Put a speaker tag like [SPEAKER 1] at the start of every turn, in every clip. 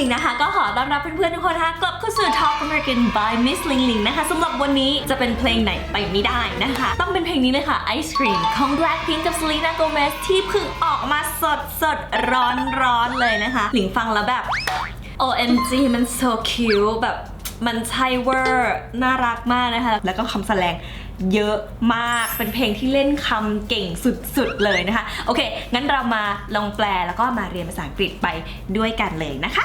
[SPEAKER 1] ลิงนะคะ ก็ขอต้อนรับเพื่อนๆทุกคนนะคะกลับเข้าสู่ Talk American by Miss Ling Ling นะคะสำหรับวันนี้จะเป็นเพลงไหนไปไม่ได้นะคะ ต้องเป็นเพลงนี้เลยค่ะ Ice Cream ของ Blackpink กับ Selena Gomez ที่เพิ่งออกมาสดสดร้อนร้อนเลยนะคะหลิงฟังแล้วแบบ OMG มัน so cute แบบมันใช่เวอร์น่ารักมากนะคะ แล้วก็คำแสดง เยอะมากเป็นเพลงที่เล่นคำเก่งสุดๆเลยนะคะ โอเค งั้นเรามาลองแปลแล้วก็มาเรียนภาษาอังกฤษไปด้วยกันเลยนะคะ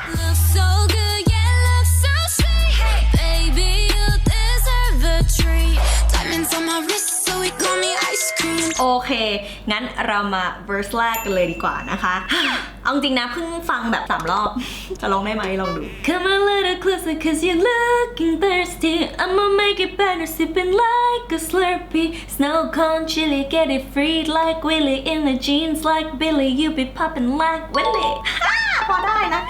[SPEAKER 2] so good, yeah, so sweet. Hey, baby, you deserve a treat. Diamonds on my wrist,
[SPEAKER 1] เค งั้นเรามา verse แรกกันเลยดีกว่านะคะ เอาจริงนะเพิ่งฟังแบบสามรอบ จะลองได้ไหมลองดู Come a little closer cause you're looking thirsty I'ma make it better sipping like a slurpee Snow cone chili get it free like Willy in the jeans like Billy you be popping like Willy พอได้นะ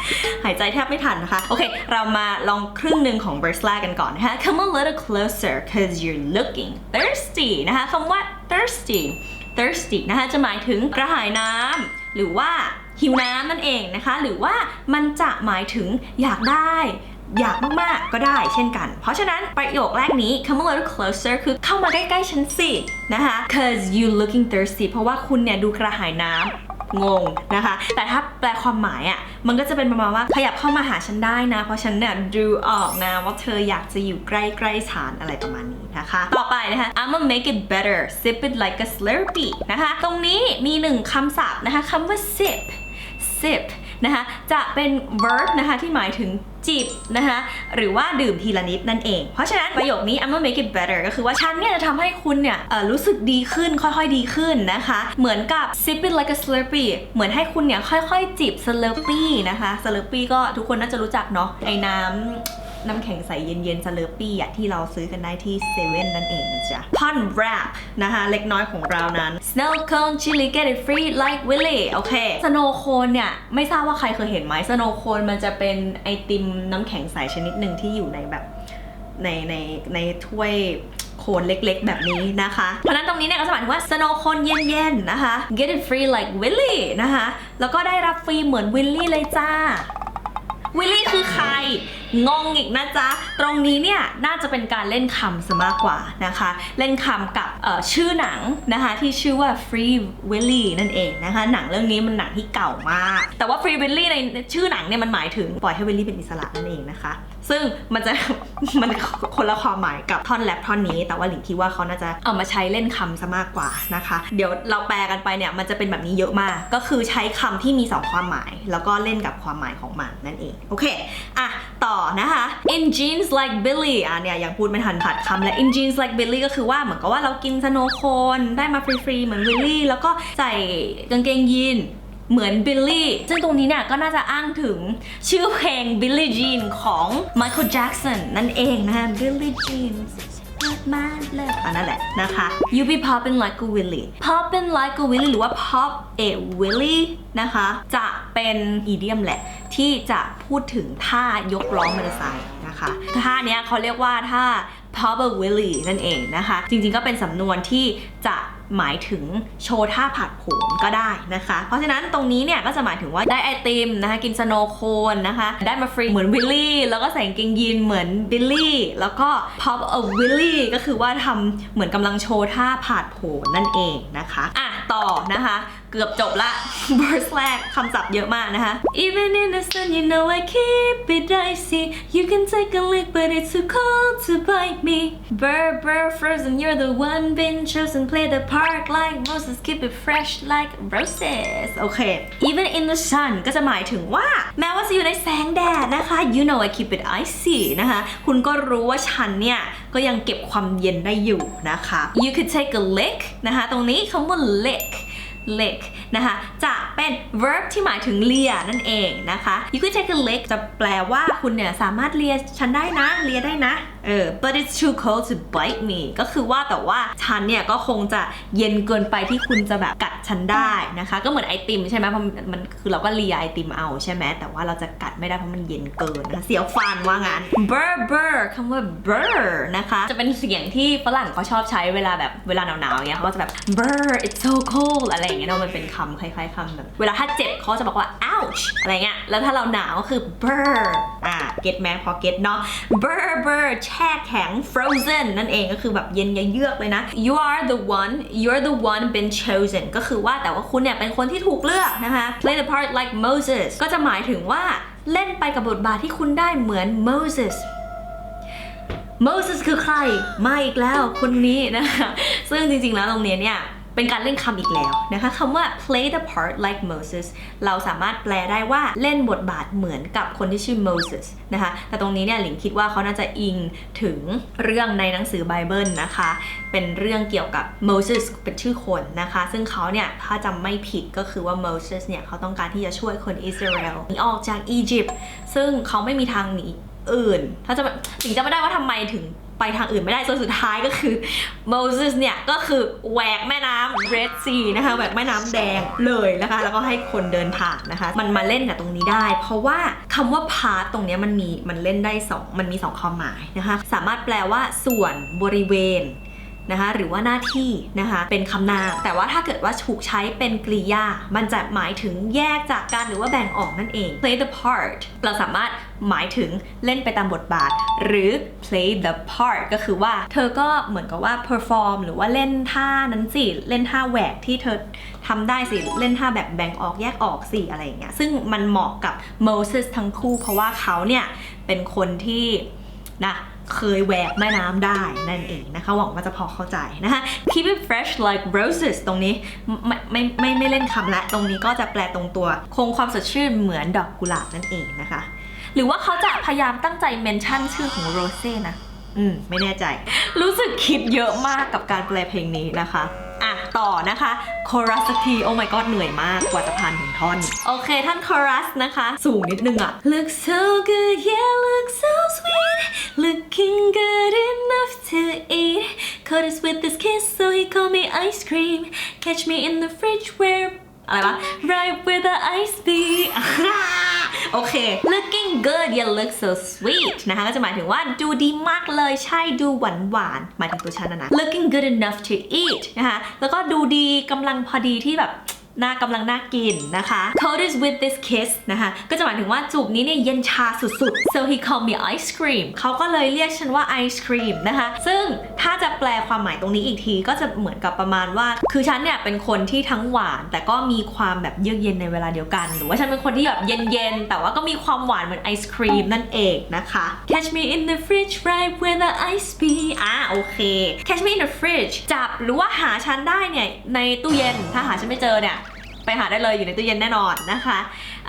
[SPEAKER 1] หายใจแทบไม่ทันนะคะ โอเค เรามาลองครึ่งหนึ่งของ verse แรกกันก่อนนะคะ Come a little closer cause you're looking thirsty นะคะคำว่า thirsty thirsty นะคะจะหมายถึงกระหายน้ำหรือว่าหิวน้ำนั่นเองนะคะ หรือว่ามันจะหมายถึงอยากได้ อยากมากๆก็ได้เช่นกัน เพราะฉะนั้นประโยคแรกนี้ come a little closer คือเข้ามาใกล้ๆฉันสินะคะ cause you looking thirsty เพราะว่าคุณเนี่ยดูกระหายน้ำ งงนะคะ แต่ถ้าแปลความหมายอะมันก็จะเป็นประมาณว่าขยับเข้ามาหาฉันได้นะ เพราะฉันเนี่ยดูออกนะว่าเธออยากจะอยู่ใกล้ๆฉันอะไรประมาณนี้นะคะ ต่อไปนะคะ I'ma make it better sip it like a slurpee นะคะ ตรงนี้มีหนึ่งคำศัพท์นะคะคำว่า sip sip นะคะจะเป็น verb นะคะที่หมายถึงจิบนะคะหรือว่าดื่มทีละนิดนั่นเอง เพราะฉะนั้นประโยคนี้ I'm gonna make it better ก็คือว่าฉันเนี่ยจะทำให้คุณเนี่ยรู้สึกดีขึ้นค่อยๆดีขึ้นนะคะ เหมือนกับ sip it like a slurpee เหมือนให้คุณเนี่ยค่อยๆจิบ slurpee นะคะ slurpee ก็ทุกคนน่าจะรู้จักเนาะไอ้น้ำ น้ำแข็งใสเย็นๆสเลอปี้อะที่เราซื้อกันได้ที่เซเว่นนั่นเองนะจ๊ะท่อน rap นะคะ เล็กน้อยของเรานั้น snow cone chili get it free like Willy โอเค snow cone เนี่ย ไม่ทราบว่าใครเคยเห็นไหม snow cone มันจะเป็นไอติมน้ำแข็งใสชนิดหนึ่งที่อยู่ในแบบในในในถ้วยโคนเล็กๆ แบบนี้นะคะ เพราะนั้นตรงนี้เนี่ยก็จะหมายถึงว่า snow cone เย็นๆ นะคะ get it free like Willy นะคะ แล้วก็ได้รับฟรีเหมือนวิลลี่เลยจ้าวิลลี่คือใคร งงอีกนะจ๊ะ ตรงนี้เนี่ยน่าจะเป็นการเล่นคำซะมากกว่านะคะ เล่นคำกับชื่อหนังนะคะที่ชื่อว่า Free Willy นั่นเองนะคะ หนังเรื่องนี้มันหนังที่เก่ามาก แต่ว่า Free Willy ในชื่อหนังเนี่ยมันหมายถึงปล่อยให้วิลลี่เป็นอิสระนั่นเองนะคะ ซึ่งมันจะมันคนละความหมายกับท่อนแรปท่อนนี้ แต่ว่าหลิงคิดว่าเขาน่าจะเอามาใช้เล่นคำซะมากกว่านะคะ เดี๋ยวเราแปลกันไปเนี่ยมันจะเป็นแบบนี้เยอะมาก ก็คือใช้คำที่มีสองความหมาย แล้วก็เล่นกับความหมายของมันนั่นเอง โอเค อะ ต่อนะคะ in jeans like Billy อะเนี่ยยังพูดไม่ทันผัดคำและ in jeans like Billy ก็คือว่าเหมือนกับว่าเรากินสโนโคนได้มาฟรีๆเหมือนวิลลี่แล้วก็ใส่กางเกงยีนเหมือนบิลลี่ ซึ่งตรงนี้เนี่ยก็น่าจะอ้างถึงชื่อเพลง Billie Jean ของ Michael Jackson นั่นเองนะคะ Billie Jean มากเลยอันนั่นแหละนะคะ you be popping like a willy popping like a willy หรือว่า pop a willy นะคะ จะเป็นอีเดียมแหละ ที่จะพูดถึงท่ายกล้อมอเตอร์ไซค์นะคะท่าเนี้ยเขาเรียกว่าท่า pop a willy นั่นเองนะคะ จริงๆก็เป็นสำนวนที่จะหมายถึงโชว์ท่าผัดโผนก็ได้นะคะ เพราะฉะนั้นตรงนี้เนี่ยก็จะหมายถึงว่าได้ไอติมนะคะ กินสโนโคนนะคะ ได้มาฟรีเหมือนวิลลี่ แล้วก็ใส่กางเกงยีนเหมือนบิลลี่ แล้วก็ pop a willy ก็คือว่าทำเหมือนกำลังโชว์ท่าผาดโผนนั่นเองนะคะ อะ ต่อนะคะ เกือบจบละ verse แรกคำศัพท์เยอะมากนะคะ Even in the sun you know I keep it icy You can take a lick but it's too cold to bite me Burr burr frozen you're the one been chosen Play the part like roses keep it fresh like roses โอเค Even in the sun ก็จะหมายถึงว่า แม้ว่าจะอยู่ในแสงแดดนะคะ You know I keep it icy นะคะ คุณก็รู้ว่าฉันเนี่ย ก็ยังเก็บความเย็นได้อยู่นะคะ You could take a lick นะคะ ตรงนี้คำว่า lick lick นะคะ จะเป็น verb ที่หมายถึงเลียนั่นเองนะคะ you could take a lick จะแปลว่าคุณเนี่ยสามารถเลียฉันได้นะ เลียได้นะเออ but it's too cold to bite me ก็คือว่าแต่ว่าฉันเนี่ยก็คงจะเย็นเกินไปที่คุณจะแบบกัดฉันได้นะคะ ก็เหมือนไอติมใช่ไหมเพราะมันคือเราก็เลียไอติมเอาใช่ไหมแต่ว่าเราจะกัดไม่ได้เพราะมันเย็นเกินนะคะเสียวฟันว่างั้น burr burr คำว่า burr นะคะ จะเป็นเสียงที่ฝรั่งเขาชอบใช้เวลาแบบเวลาหนาวๆอย่างเงี้ยเขาก็จะแบบ burr it's so cold อะไรอย่างเงี้ยเนาะมันเป็นคำคล้ายๆคำแบบเวลาถ้าเจ็บเขาจะบอกว่า ouch อะไรเงี้ยแล้วถ้าเราหนาวก็คือ burr อ่า get ไหมพอ get เนาะ burr burr แช่แข็ง frozen นั่นเองก็คือแบบเย็นยเยือกเลยนะ you are the one you're the one been chosen ก็คือว่าแต่ว่าคุณเนี่ยเป็นคนที่ถูกเลือกนะคะ play the part like Moses ก็จะหมายถึงว่าเล่นไปกับบทบาทที่คุณได้เหมือน Moses Moses คือใคร มาอีกแล้วคนนี้นะคะ ซึ่งจริงๆแล้วตรงเนี้ยเนี่ย เป็นการเล่นคำอีกแล้วนะคะคำว่า play the part like Moses เราสามารถแปลได้ว่าเล่นบทบาทเหมือนกับคนที่ชื่อ Moses นะคะ แต่ตรงนี้เนี่ยหลิงคิดว่าเขาน่าจะอิงถึงเรื่องในหนังสือไบเบิลนะคะ เป็นเรื่องเกี่ยวกับ Moses เป็นชื่อคนนะคะ ซึ่งเขาเนี่ยถ้าจำไม่ผิดก็คือว่า Moses เนี่ยเขาต้องการที่จะช่วยคนอิสราเอลหนีออกจากอียิปต์ซึ่งเขาไม่มีทางหนีอื่น ถ้าจะหลิงจะไม่ได้ว่าทำไมถึง ไปทางอื่นไม่ได้จนสุดท้ายก็คือโมเสสเนี่ยก็คือแหวกแม่น้ำเรดซีนะคะแหวกแม่น้ำแดงเลยนะคะ แล้วก็ให้คนเดินผ่านนะคะ มันมาเล่นกับตรงนี้ได้ เพราะว่าคำว่าพาร์ตรงนี้มันมีมันเล่นได้สองมันมีสองความหมายนะคะ สามารถแปลว่าส่วนบริเวณ นะคะหรือว่าหน้าที่นะคะเป็นคำนามแต่ว่าถ้าเกิดว่าถูกใช้เป็นกริยา มันจะหมายถึงแยกจากกันหรือว่าแบ่งออกนั่นเอง play the part เราสามารถหมายถึงเล่นไปตามบทบาท หรือ play the part ก็คือว่าเธอก็เหมือนกับว่า perform หรือว่าเล่นท่านั้นสิ เล่นท่าแหวกที่เธอทำได้สิ เล่นท่าแบบแบ่งออกแยกออกสิอะไรอย่างเงี้ยซึ่งมันเหมาะกับ Moses ทั้งคู่ เพราะว่าเขาเนี่ยเป็นคนที่นะ เคยแหวกแม่น้ำได้นั่นเองนะคะ หวังว่าจะพอเข้าใจนะคะ keep it fresh like roses ตรงนี้ไม่ไม่ไม่ไม่เล่นคำละ ตรงนี้ก็จะแปลตรงตัว คงความสดชื่นเหมือนดอกกุหลาบนั่นเองนะคะ หรือว่าเขาจะพยายามตั้งใจเมนชั่นชื่อของโรเซ่นะ อืม ไม่แน่ใจ รู้สึกคิดเยอะมากกับการแปลเพลงนี้นะคะ อะ ต่อนะคะคอรัสทีโอ้ my god เหนื่อยมากกว่าจะผ่านถึงท่อน โอเคท่านคอรัสนะคะ สูงนิดนึงอะ Look so good yeah look so sweet looking good enough to eat caught us with this kiss so he called me ice cream catch me in the fridge where อะไรวะ right where the ice be โอเค looking good you look so sweet นะคะก็จะหมายถึงว่าดูดีมากเลยใช่ดูหวานหวานหมายถึงตัวฉันนะนะ looking good enough to eat นะคะแล้วก็ดูดีกำลังพอดีที่แบบ น่ากำลังน่ากินนะคะ coated with this kiss นะคะ ก็จะหมายถึงว่าจูบนี้เนี่ยเย็นชาสุดๆ so he called me ice cream เขาก็เลยเรียกฉันว่า ice cream นะคะ ซึ่งถ้าจะแปลความหมายตรงนี้อีกที ก็จะเหมือนกับประมาณว่า คือฉันเนี่ยเป็นคนที่ทั้งหวาน แต่ก็มีความแบบเยือกเย็นในเวลาเดียวกัน หรือว่าฉันเป็นคนที่แบบเย็นๆ แต่ว่าก็มีความหวานเหมือนไอศครีมนั่นเองนะคะ catch me in the fridge right where the ice be อะโอเค catch me in the fridge จับหรือว่าหาฉันได้เนี่ยในตู้เย็นถ้าหาฉันไม่เจอเนี่ย ไปหาได้เลยอยู่ในตู้เย็นแน่นอนนะคะ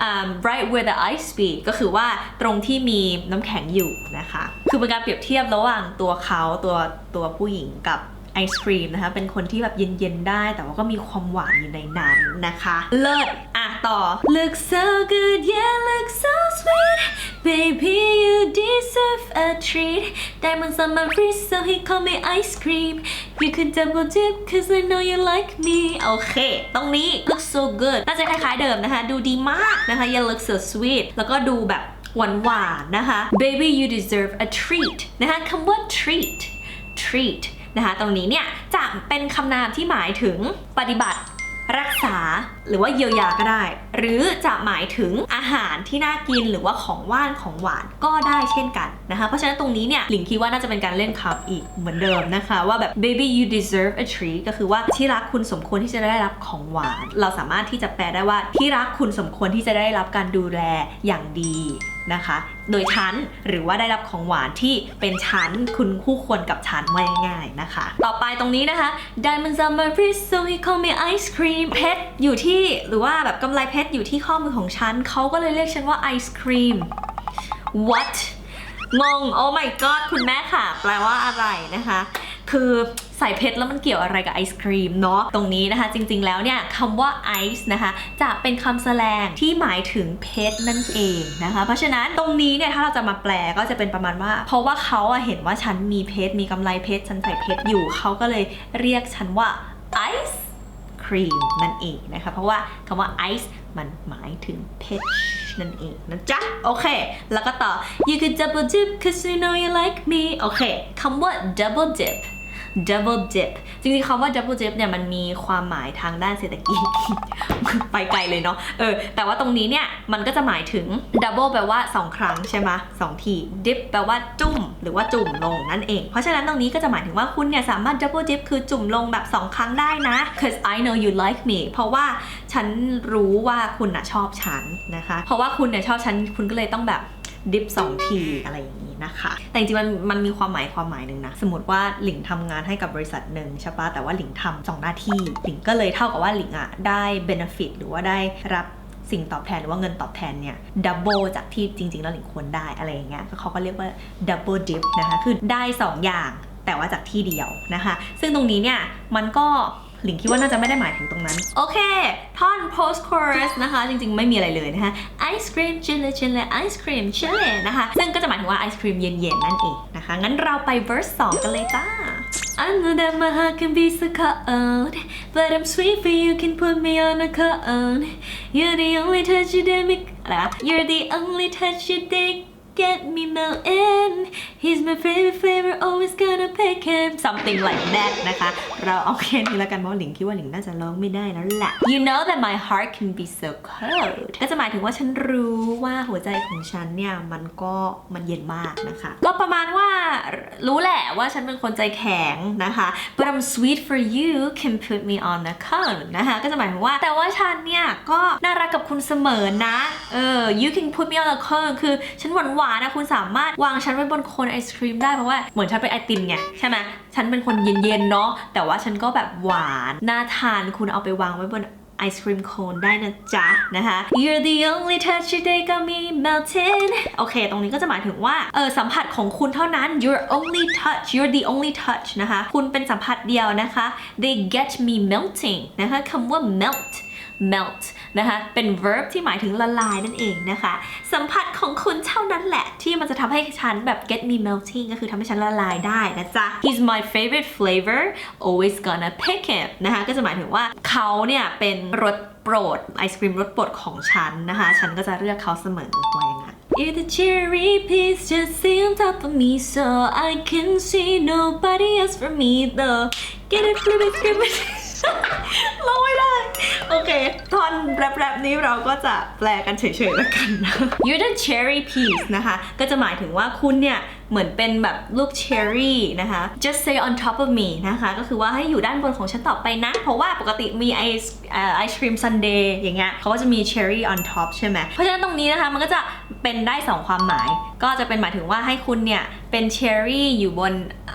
[SPEAKER 1] um, right where the ice be ก็คือว่าตรงที่มีน้ำแข็งอยู่นะคะ คือเป็นการเปรียบเทียบระหว่างตัวเขาตัวตัวผู้หญิงกับ ไอศครีมนะคะ เป็นคนที่แบบเย็นๆได้ แต่ว่าก็มีความหวานอยู่ในนั้นนะคะ เลิศอะต่อ look so good yeah look so sweet baby you deserve a treat diamonds on my wrist so he call me ice cream you could double dip cause I know you like me โอเค ตรงนี้ look so good น่าจะคล้ายๆเดิมนะคะ ดูดีมากนะคะ you look so sweet แล้วก็ดูแบบหวานๆนะคะ baby you deserve a treat นะคะคำว่า treat treat นะคะ ตรงนี้เนี่ยจะเป็นคำนามที่หมายถึงปฏิบัติรักษาหรือว่าเยียวยาก็ได้ หรือจะหมายถึงอาหารที่น่ากินหรือว่าของว่านของหวานก็ได้เช่นกันนะคะเพราะฉะนั้นตรงนี้เนี่ยหลิงคิดว่าน่าจะเป็นการเล่นคำอีกเหมือนเดิมนะคะ ว่าแบบ baby you deserve a treat ก็คือว่าที่รักคุณสมควรที่จะได้รับของหวาน เราสามารถที่จะแปลได้ว่าที่รักคุณสมควรที่จะได้รับการดูแลอย่างดี นะคะ โดยฉันหรือว่าได้รับของหวานที่เป็นฉันคุณคู่ควรกับฉันไว่ง่ายนะคะ ต่อไปตรงนี้นะคะ diamonds on my wrist so he call me ice cream เพชรอยู่ที่หรือว่าแบบกำไรเพชรอยู่ที่ข้อมือของฉันเขาก็เลยเรียกฉันว่าไอศครีม what งง oh my god คุณแม่ค่ะ แปลว่าอะไรนะคะ คือ ใส่เพชรแล้วมันเกี่ยวอะไรกับไอศครีมเนาะตรงนี้นะคะจริงๆแล้วเนี่ยคำว่าไอซ์นะคะจะเป็นคำแสลงที่หมายถึงเพชรนั่นเองนะคะ เพราะฉะนั้นตรงนี้เนี่ยถ้าเราจะมาแปลก็จะเป็นประมาณว่า เพราะว่าเขาเห็นว่าฉันมีเพชรมีกำไรเพชรฉันใส่เพชรอยู่เขาก็เลยเรียกฉันว่าไอซ์ครีมนั่นเองนะคะ เพราะว่าคำว่าไอซ์มันหมายถึงเพชรนั่นเองนะจ๊ะ โอเค แล้วก็ต่อ you could double dip cause you know you like me โอเคคำว่า double dip double dip จริงๆคำว่า double dip เนี่ยมันมีความหมายทางด้านเศรษฐกิจ ไปไกลเลยเนาะเออแต่ว่าตรงนี้เนี่ยมันก็จะหมายถึง double แปลว่า 2 ครั้งใช่ไหมสองที dip แปลว่าจุ่ม หรือว่าจุ่มลงนั่นเอง เพราะฉะนั้นตรงนี้ก็จะหมายถึงว่าคุณเนี่ยสามารถ double dip คือจุ่มลงแบบ 2 ครั้งได้นะ cause I know you like me เพราะว่าฉันรู้ว่าคุณน่ะชอบฉันนะคะ เพราะว่าคุณเนี่ยชอบฉันคุณก็เลยต้องแบบดิฟสองทีอะไรอย่างนี้ นะคะ แต่จริงๆมันมันมีความหมายความหมายหนึ่งนะ สมมติว่าหลิงทำงานให้กับบริษัทหนึ่งใช่ปะแต่ว่าหลิงทำสองหน้าที่ หลิงก็เลยเท่ากับว่าหลิงอะได้ benefit หรือว่าได้รับสิ่งตอบแทนหรือว่าเงินตอบแทนเนี่ยดับเบิลจากที่จริง ๆ แล้วหลิงควรได้อะไรอย่างเงี้ยเขาก็เรียกว่า double dip นะคะ คือได้สองอย่างแต่ว่าจากที่เดียวนะคะ ซึ่งตรงนี้เนี่ยมันก็ หลิงคิดว่าน่าจะไม่ได้หมายถึงตรงนั้น โอเค ท่อน post chorus นะคะ จริงๆ ไม่มีอะไรเลยนะคะ ice cream chille chille ice cream chille นะคะ ซึ่งก็จะหมายถึงว่าไอศครีมเย็นๆ นั่นเองนะคะ งั้นเราไป verse 2 กันเลยจ้า I know that my heart can be so cold But I'm sweet for you can put me on a cone You're the only touch you did me อะไรวะ You're the only touch you did get me melting He's my favorite flavor always gonna pick him something like that นะคะ เราเอาแค่นี้แล้วกันเพราะหลิงคิดว่าหลิงน่าจะร้องไม่ได้แล้วแหละ You know that my heart can be so cold ก็จะหมายถึงว่าฉันรู้ว่าหัวใจของฉันเนี่ย มันก็มันเย็นมากนะคะ ก็ประมาณว่ารู้แหละว่าฉันเป็นคนใจแข็งนะคะ but I'm sweet for you can put me on the cone นะคะก็จะหมายถึงว่าแต่ว่าฉันเนี่ย ก็น่ารักกับคุณเสมอนะเออ you can put me on the cone คือฉันหวานหวานนะคุณสามารถวางฉันไว้บนโคนไอศครีมได้เพราะว่าเหมือนฉันเป็นไอติมไงใช่ไหมฉันเป็นคนเย็นๆเนาะแต่ว่าฉันก็แบบหวานน่าทานคุณเอาไปวางไว้บนไอศครีมโคนได้นะจ๊ะนะคะ You're the only touch you take got me melting โอเค ตรงนี้ก็จะหมายถึงว่า เออ สัมผัสของคุณเท่านั้น you're only touch You're the only touch นะคะ คุณเป็นสัมผัสเดียวนะคะ They get me melting นะคะคำว่า melt melt นะคะเป็น verb ที่หมายถึงละลายนั่นเองนะคะ สัมผัสของคุณเท่านั้นแหละ ที่มันจะทำให้ฉันแบบ get me melting ก็คือทำให้ฉันละลายได้นะจ๊ะ He's my favorite flavor always gonna pick him นะคะก็จะหมายถึงว่าเขาเนี่ยเป็นรสโปรดไอศครีมรสโปรดของฉันนะคะ ฉันก็จะเลือกเขาเสมอไว้อย่างนั้น You're the cherry piece just sit on top of me so I can see nobody else for me though Get it, flip it, flip it ร้องไม่ได้ โอเคท่อนแรปๆนี้เราก็จะแปลกันเฉยๆแล้วกันนะ You're the cherry piece นะคะ ก็จะหมายถึงว่าคุณเนี่ย เหมือนเป็นแบบลูกเชอร์รี่นะคะ just say on top of me นะคะ ก็คือว่าให้อยู่ด้านบนของฉันต่อไปนะ เพราะว่าปกติมีไอศไอศครีมซันเดย์อย่างเงี้ยเขาก็จะมีเชอร์รี่ on top ใช่ไหมเพราะฉะนั้นตรงนี้นะคะ มันก็จะเป็นได้ 2 ความหมาย ก็จะเป็นหมายถึงว่าให้คุณเนี่ยเป็นเชอร์รี่อยู่บน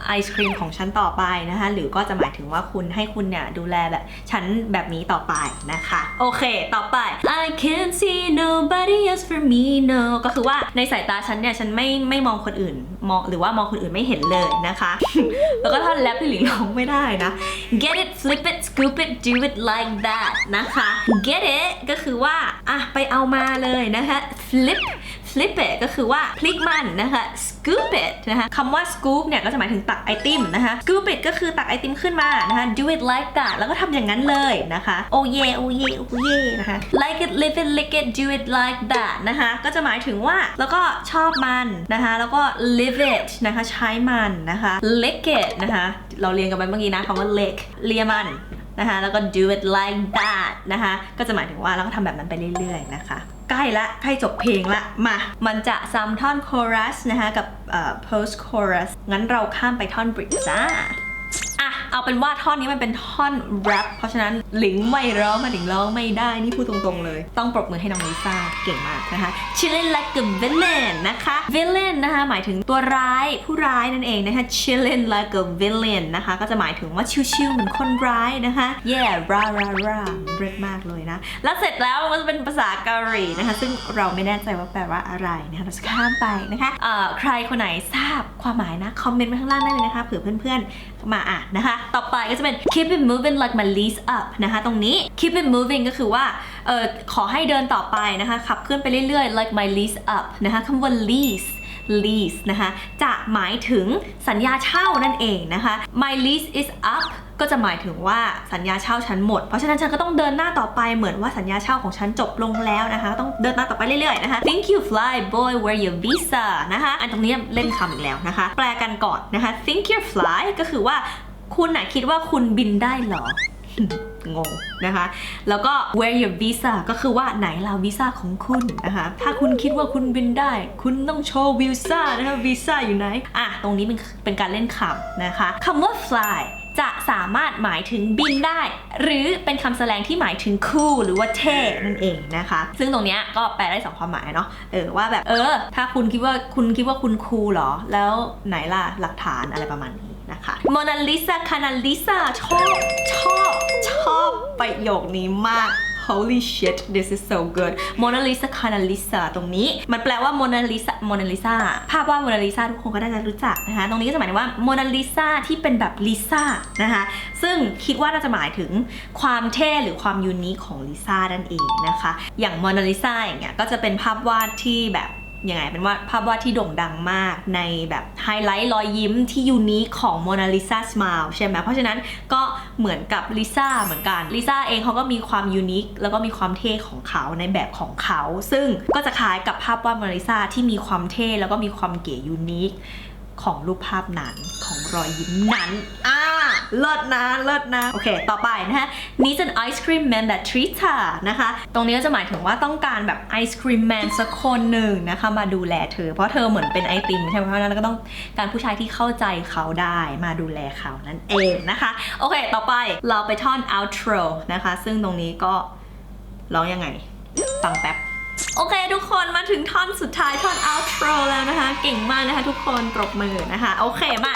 [SPEAKER 1] ไอศครีมของฉันต่อไปนะคะ หรือก็จะหมายถึงว่าคุณให้คุณเนี่ยดูแลแบบฉันแบบนี้ต่อไปนะคะ โอเค ต่อไป I can't see nobody else for me no ก็คือว่าในสายตาฉันเนี่ยฉันไม่ไม่มองคนอื่นมองหรือว่ามองคนอื่นไม่เห็นเลยนะคะ แล้วก็ท่อนแรปที่หลิงร้องไม่ได้นะ get it flip it scoop it do it like that นะคะ get it ก็คือว่าอะไปเอามาเลยนะคะ flip flip it ก็คือว่าพลิกมันนะคะ scoop it นะคะคำว่า scoop เนี่ยก็จะหมายถึงตักไอติมนะคะ scoop it ก็คือตักไอติมขึ้นมานะคะ do it like that แล้วก็ทำอย่างนั้นเลยนะคะ oh yeah oh yeah oh yeah นะคะ like it live it lick it do it like that นะคะก็จะหมายถึงว่าแล้วก็ชอบมันนะคะแล้วก็ live it นะคะใช้มันนะคะ lick it นะคะเราเรียนกันไปเมื่อกี้นะคำว่า lick เลียมันนะคะแล้วก็ do it like that นะคะก็จะหมายถึงว่าเราก็ทำแบบนั้นไปเรื่อยๆนะคะ ใกล้ละใกล้จบเพลงละมา มันจะซ้ำท่อนคอรัสนะคะกับเอ่อ post chorus งั้นเราข้ามไปท่อนบริดจ้า เอาเป็นว่าท่อนนี้มันเป็นท่อน rap เพราะฉะนั้นหลิงไม่ร้องมาหลิงร้องไม่ได้นี่พูดตรงๆเลย ต้องปรบมือให้น้องลิซ่าเก่งมากนะคะ chillin' like a villain นะคะ villain นะคะ หมายถึงตัวร้ายผู้ร้ายนั่นเองนะคะ chillin' like a villain นะคะ ก็จะหมายถึงว่าชิวๆเหมือนคนร้ายนะคะ yeah ra ra ra เร็ดมากเลยนะ แล้วเสร็จแล้วมันจะเป็นภาษาเกาหลีนะคะ ซึ่งเราไม่แน่ใจว่าแปลว่าอะไรนะคะเราจะข้ามไปนะคะเอ่อใครคนไหนทราบความหมายนะคอมเมนต์มาข้างล่างได้เลยนะคะเผื่อเพื่อนๆมาอ่านนะคะ ต่อไปก็จะเป็น keep it moving like my lease up นะคะ ตรงนี้ keep it moving ก็คือว่าเออขอให้เดินต่อไปนะคะ ขับเคลื่อนไปเรื่อยๆ like my lease up นะคะคำว่า lease lease นะคะ จะหมายถึงสัญญาเช่านั่นเองนะคะ my lease is up ก็จะหมายถึงว่าสัญญาเช่าฉันหมด เพราะฉะนั้นฉันก็ต้องเดินหน้าต่อไปเหมือนว่าสัญญาเช่าของฉันจบลงแล้วนะคะ ต้องเดินหน้าต่อไปเรื่อยๆนะคะ think you fly boy where your visa นะคะ อันตรงนี้เล่นคำอีกแล้วนะคะ แปลกันก่อนนะคะ think you fly ก็คือว่าคุณน่ะคิดว่าคุณบินได้หรองงนะคะ แล้วก็ where your visa ก็คือว่าไหนล่ะวีซ่าของคุณนะคะ ถ้าคุณคิดว่าคุณบินได้ คุณต้องโชว์วีซ่านะคะวีซ่าอยู่ไหน อะ ตรงนี้เป็นเป็นการเล่นคำนะคะคำว่า fly จะสามารถหมายถึงบินได้ หรือเป็นคำแสดงที่หมายถึง cool หรือว่าเท่นั่นเองนะคะ ซึ่งตรงเนี้ยก็แปลได้สองความหมายเนาะเออว่าแบบเออ ถ้าคุณคิดว่าคุณคิดว่าคุณคูลเหรอ แล้วไหนล่ะหลักฐานอะไรประมาณนี้นะคะโมนาลิซาคานาลิซาชอบชอบชอบประโยคนี้มาก Holy shit this is so good Mona Lisa Mona Lisa ตรงนี้ มันแปลว่า Mona Lisa Mona Lisa ภาพวาด Mona Lisa ทุกคนก็น่าจะรู้จักนะคะ ตรงนี้ก็จะหมายถึงว่า Mona Lisa ที่เป็นแบบลิซ่านะคะ ซึ่งคิดว่าน่าจะหมายถึงความเท่หรือความยูนิคของลิซ่านั่นเองนะคะ อย่าง Mona Lisa อย่างเงี้ยก็จะเป็นภาพวาดที่แบบ ยังไงเป็นว่าภาพวาดที่โด่งดังมากในแบบไฮไลท์รอยยิ้มที่ยูนิคของ Mona Lisa Smile ใช่ไหมเพราะฉะนั้นก็เหมือนกับลิซ่าเหมือนกันลิซ่าเองเขาก็มีความยูนิคแล้วก็มีความเท่ของเขาในแบบของเขา ซึ่งก็จะคล้ายกับภาพวาด Mona Lisa ที่มีความเท่แล้วก็มีความเก๋ยูนิคของรูปภาพนั้นของรอยยิ้มนั้นอ่า เลิศนะเลิศนะ โอเค ต่อไปนะฮะ needs an ice cream man that treats her นะคะ ตรงนี้ก็จะหมายถึงว่าต้องการแบบไอศครีมแมนสักคนหนึ่งนะคะ มาดูแลเธอ เพราะเธอเหมือนเป็นไอติมใช่ไหมเพราะฉะนั้นก็ต้องการผู้ชายที่เข้าใจเขาได้มาดูแลเขานั่นเองนะคะ โอเค ต่อไปเราไปท่อน outro นะคะ ซึ่งตรงนี้ก็ร้องยังไงฟังแป๊บโอเค ทุกคนมาถึงท่อนสุดท้ายท่อน outro แล้วนะคะ เก่งมากนะคะ ทุกคนปรบมือนะคะ โอเคมา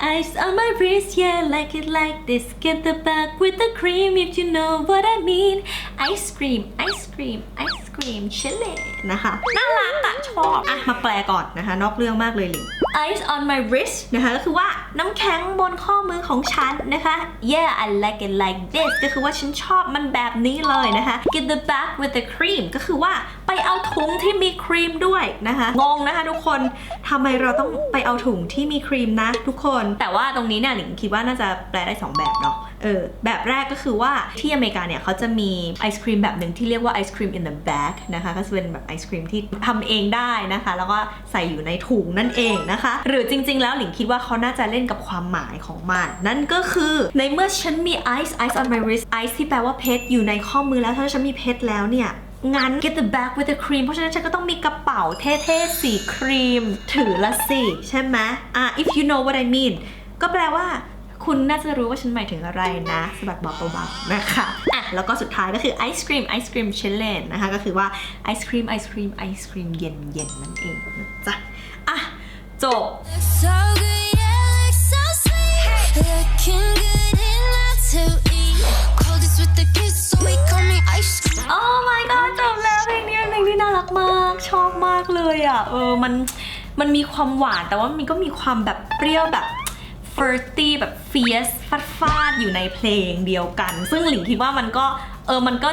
[SPEAKER 1] านานานานานา ice on my wrist yeah like it like this get the back with the cream if you know what I mean ice cream ice cream ice cream เชลเลนะคะ น่ารักอะชอบ อะ มาแปลก่อนนะคะ นอกเรื่องมากเลยลิง ice on my wrist นะคะ ก็คือว่าน้ำแข็งบนข้อมือของฉันนะคะ yeah I like it like this ก็คือว่าฉันชอบมันแบบนี้เลยนะคะ get the back with the cream ก็คือว่าไปเอาถุงที่มีครีมด้วยนะคะ งงนะคะทุกคนทำไมเราต้องไปเอาถุงที่มีครีมนะทุกคนแต่ว่าตรงนี้เนี่ยหลิงคิดว่าน่าจะแปลได้สองแบบเนาะเออแบบแรกก็คือว่าที่อเมริกาเนี่ยเขาจะมีไอศครีมแบบหนึ่งที่เรียกว่าไอศครีม in the bag นะคะก็จะเป็นแบบไอศครีมที่ทำเองได้นะคะ แล้วก็ใส่อยู่ในถุงนั่นเองนะคะ หรือจริง ๆ แล้วหลิงคิดว่าเขาน่าจะเล่นกับความหมายของมัน นั่นก็คือในเมื่อฉันมีไอซ์ไอซ์ on my wrist ไอซ์ที่แปลว่าเพชรอยู่ในข้อมือแล้วถ้าฉันมีเพชรแล้วเนี่ย งั้น get the bag with the cream เพราะฉะนั้นฉันก็ต้องมีกระเป๋าเท่ๆ สีครีม ถือละสิ ใช่ไหมอะ if you know what I mean ก็แปลว่าคุณน่าจะรู้ว่าฉันหมายถึงอะไรนะสะบัดบอกเบาๆนะคะอะแล้วก็สุดท้ายก็คือไอศครีมไอศครีมเชลเลนนะคะ ก็คือว่าไอศครีมไอศครีมไอศครีมเย็นเย็นๆนั่นเองนะจ๊ะอะ จบ
[SPEAKER 2] so good, yeah, look so sweet. Looking good enough to
[SPEAKER 1] โอ้ my god จบแล้วเพลงนี้เป็นเพลงที่น่ารักมาก ชอบมากเลยอะ เออ มัน มันมีความหวานแต่ว่ามันก็มีความแบบเปรี้ยวแบบ f i r t y แบบ fierce ฟาดฟาดอยู่ในเพลงเดียวกัน ซึ่งหลิงคิดว่ามันก็เออมันก็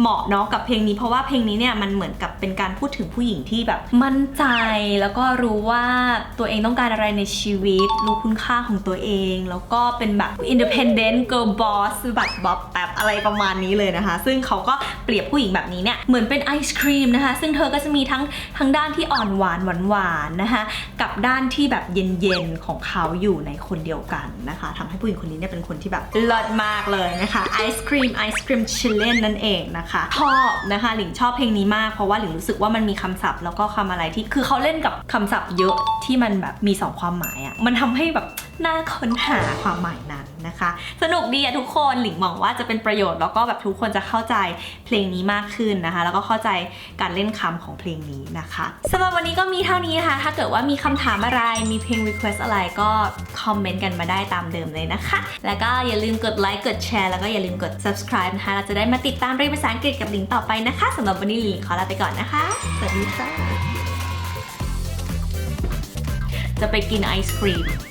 [SPEAKER 1] เหมาะเนาะกับเพลงนี้เพราะว่าเพลงนี้เนี่ยมันเหมือนกับเป็นการพูดถึงผู้หญิงที่แบบ มั่นใจแล้วก็รู้ว่าตัวเองต้องการอะไรในชีวิต รู้คุณค่าของตัวเอง แล้วก็เป็นแบบ independent girl boss แบบบ๊อบแบบอะไรประมาณนี้เลยนะคะ ซึ่งเขาก็เปรียบผู้หญิงแบบนี้เนี่ยเหมือนเป็นไอศครีมนะคะ ซึ่งเธอก็จะมีทั้งทั้งด้านที่อ่อนหวานหวานหวานนะคะ กับด้านที่แบบเย็นๆของเขาอยู่ในคนเดียวกันนะคะทำให้ผู้หญิงคนนี้เนี่ยเป็นคนที่แบบเลิศมากเลยนะคะไอศครีมไอศครีมชิลเลนนั่นเองนะคะชอบนะคะหลิงชอบเพลงนี้มากเพราะว่าหลิงรู้สึกว่ามันมีคำศัพท์แล้วก็คำอะไรที่คือเขาเล่นกับคำศัพท์เยอะที่มันแบบมีสองความหมายอะ่ะมันทำให้แบบน่าค้นหาความหมายนะ นะคะ สนุกดีอะทุกคนหลิงมองว่าจะเป็นประโยชน์แล้วก็แบบทุกคนจะเข้าใจเพลงนี้มากขึ้นนะคะ แล้วก็เข้าใจการเล่นคำของเพลงนี้นะคะสำหรับวันนี้ก็มีเท่านี้นะคะ ถ้าเกิดว่ามีคำถามอะไรมีเพลง request อะไรก็คอมเมนต์กันมาได้ตามเดิมเลยนะคะ แล้วก็อย่าลืมกดไลค์กดแชร์แล้วก็อย่าลืมกด subscribe นะคะเราจะได้มาติดตามเรียนภาษาอังกฤษกับหลิงต่อไปนะคะสำหรับวันนี้หลิงขอลาไปก่อนนะคะ สวัสดีค่ะจะไปกินไอศครีม